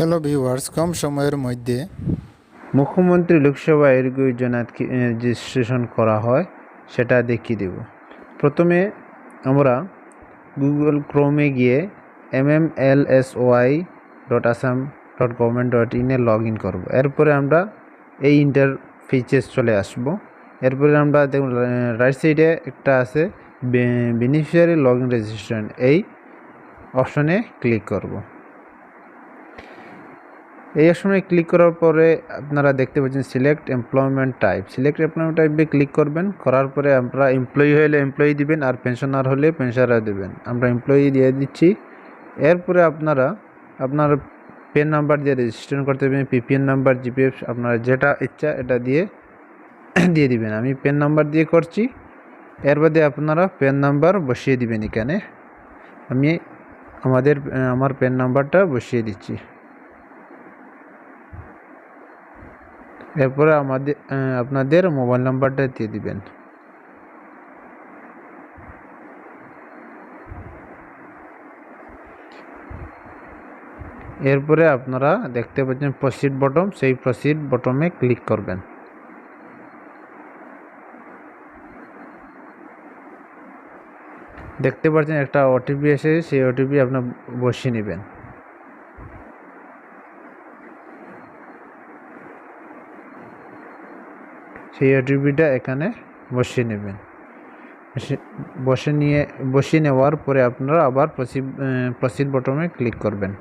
Hello viewers কম সময়ের মধ্যে মুখ্যমন্ত্রী লোকসভা যোজনা রেজিস্ট্রেশন করা হয়, সেটা দেখিয়ে দেব। প্রথমে আমরা গুগল ক্রোমে গিয়ে M M L S Y dot Assam dot government dot ইনে লগ ইন করব। এরপরে আমরা এই ইন্টারফিচেস চলে আসব। এরপরে আমরা দেখুন রাইট সাইডে একটা আছে বেনিফিশিয়ারি লগ ইন রেজিস্ট্রেশন এই অপশনে ক্লিক করব। এই অপশনে ক্লিক করার পরে আপনারা দেখতে পাচ্ছেন select employment type select employment টাইপে ক্লিক করবেন, করার পরে আমরা এমপ্লয়ি হলে এমপ্লয়ি দিবেন আর পেনশনার হলে পেনশনার দেবেন। আমরা এমপ্লয়ি দিয়ে দিচ্ছি। এরপরে আপনারা, আপনার পেন নাম্বার দিয়ে রেজিস্ট্রেশন করতে পারবেন পিপিএন নাম্বার জিপিএফ আপনার যেটা ইচ্ছা এটা দিয়ে দিয়ে দিবেন। আমি পেন নাম্বার দিয়ে করছি। এর বাদে আপনারা পেন নাম্বার বসিয়ে দিবেন এখানে। আমি আমাদের, আমার পেন নাম্বারটা বসিয়ে দিচ্ছি। এরপরে আমাদের আপনাদের মোবাইল নাম্বারটা দিয়ে দিবেন। এরপরে আপনারা দেখতে পাচ্ছেন প্রসিড বটম সেই প্রসিড বটমে ক্লিক করবেন। দেখতে পাচ্ছেন একটা ওটিপি এসে সেই ওটিপি আপনার বসিয়ে নেবেন। সেই ওটিপিটা এখানে বসিয়ে নেবেন। বসে নিয়ে, বসিয়ে নেওয়ার পরে আপনারা আবার প্রসিড প্রসিড বটমে ক্লিক করবেন।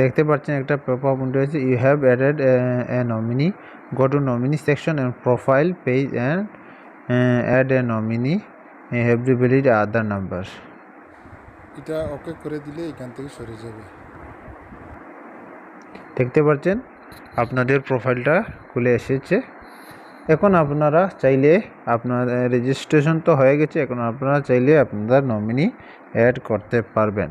দেখতে পাচ্ছেন একটা পেপার আপ আছে। You have added a nominee go to nominee section and profile page and add a nominee have to valid Aadhaar number এটা ওকে করে দিলে এখান থেকে সরে যাবে। দেখতে পাচ্ছেন? আপনাদের প্রোফাইলটা খুলে এসেছে। এখন আপনারা চাইলে আপনার রেজিস্ট্রেশন তো হয়ে গেছে, এখন আপনারা চাইলে আপনাদের নমিনি অ্যাড করতে পারবেন।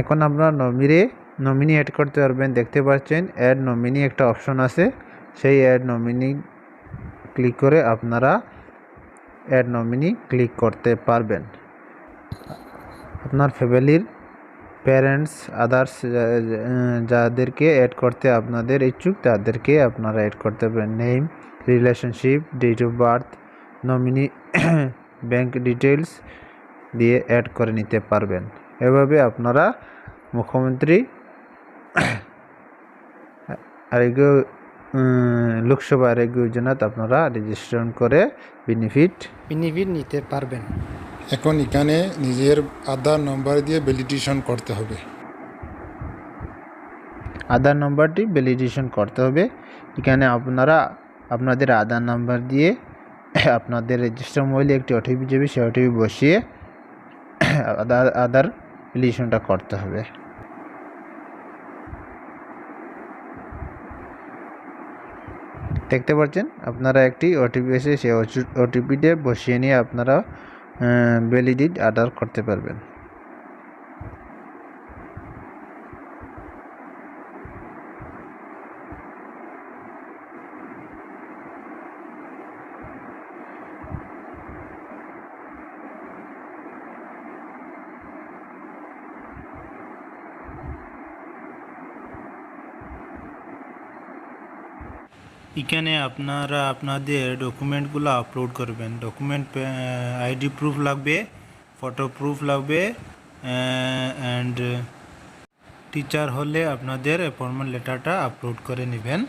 এখন আপনারা নমিনে নমিনি অ্যাড করতে পারবেন। দেখতে পাচ্ছেন অ্যাড নমিনি একটা অপশন আছে। সেই অ্যাড নমিনি ক্লিক করে আপনারা অ্যাড নমিনি ক্লিক করতে পারবেন। আপনার ফ্যামিলির প্যারেন্টস, আদার্স যাদেরকে অ্যাড করতে আপনাদের ইচ্ছুক, তাদেরকে আপনারা অ্যাড করতে পারেন name, relationship, date of birth, nominee, bank details দিয়ে অ্যাড করে নিতে পারবেন। এভাবে আপনারা মুখ্যমন্ত্রী আরোগ্য লোকসভা আরোগ্য যোজনাত আপনারা রেজিস্ট্রেশন করে বেনিফিট বেনিফিট নিতে পারবেন। এখন এখানে নিজের আধার নম্বর দিয়ে ভ্যালিডেশন করতে হবে। আধার নম্বরটি ভ্যালিডেশন করতে হবে। এখানে আপনারা আপনাদের আধার নাম্বার দিয়ে আপনাদের রেজিস্টার মোবাইলে একটি ওটিপি যাবে সেই ওটিপি বসিয়ে আধার আধার ভ্যালিডেশনটা করতে হবে। দেখতে পাচ্ছেন, আপনারা একটি ওটিপি এসে সেই ওটিপিতে বসিয়ে নিয়ে আপনারা ভ্যালিডিট অর্ডার করতে পারবেন। এখানে আপনারা আপনাদের ডকুমেন্টগুলো আপলোড করবেন। ডকুমেন্ট আইডি প্রুফ লাগবে ফটো প্রুফ লাগবে অ্যান্ড টিচার হলে আপনাদের অ্যাপয়েন্টমেন্ট লেটারটা আপলোড করে নেবেন।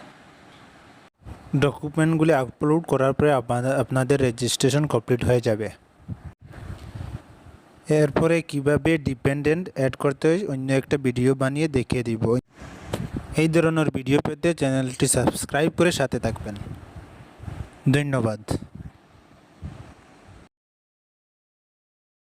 ডকুমেন্টগুলি আপলোড করার পরে আপনাদের রেজিস্ট্রেশন কমপ্লিট হয়ে যাবে। এরপরে কীভাবে ডিপেন্ডেন্ট অ্যাড করতে হয়, অন্য একটা ভিডিও বানিয়ে দেখিয়ে দিব। এই ধরনের ভিডিও পেতে চ্যানেলটি সাবস্ক্রাইব করে সাথে থাকবেন। ধন্যবাদ।